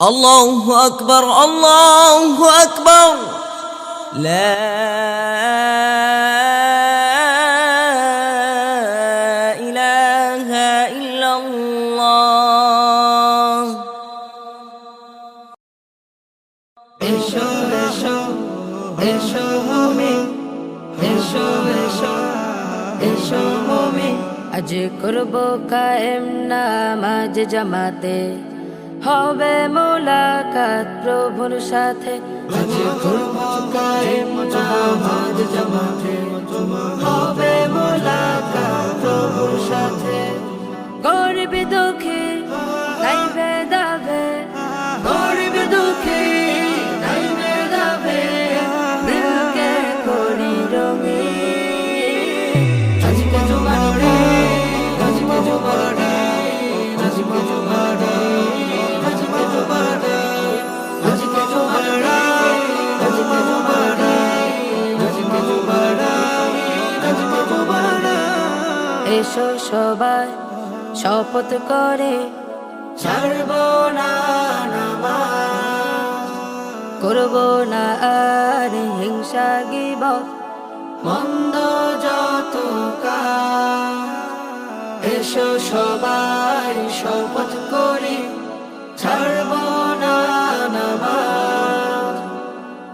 الله أكبر الله أكبر لا إله إلا الله এসো এসো এসো মোমে এসো এসো এসো মোমে আজ করব কায়েম নামাজ জামাতে হবে মোলাকাত প্রভুর সাথে। আজ এসো সবাই শপথ করে। ছাড়ব না করব না আর হিংসা গিব। মন্দ যত এসো সবাই শপথ করি। ছাড়ব না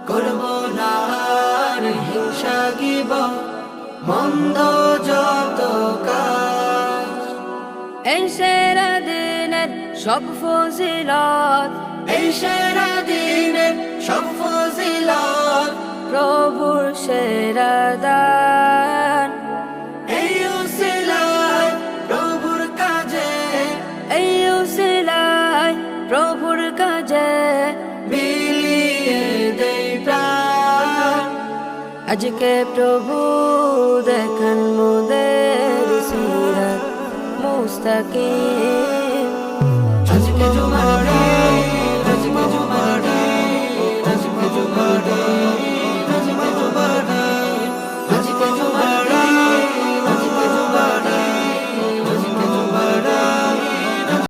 করব না আর হিংসা গিব। মন্দ যত এই সেরা দিনের সব ফজিলত এই সেরা দিনের সব ফজিলত প্রভুর সেরা দান এই উসিলায় প্রভুর কাজে এই উসিলায় প্রভুর কাজে বিলিয়ে দেই প্রাণ আজকে প্রভু দেখান মোদের মুস্তাকিম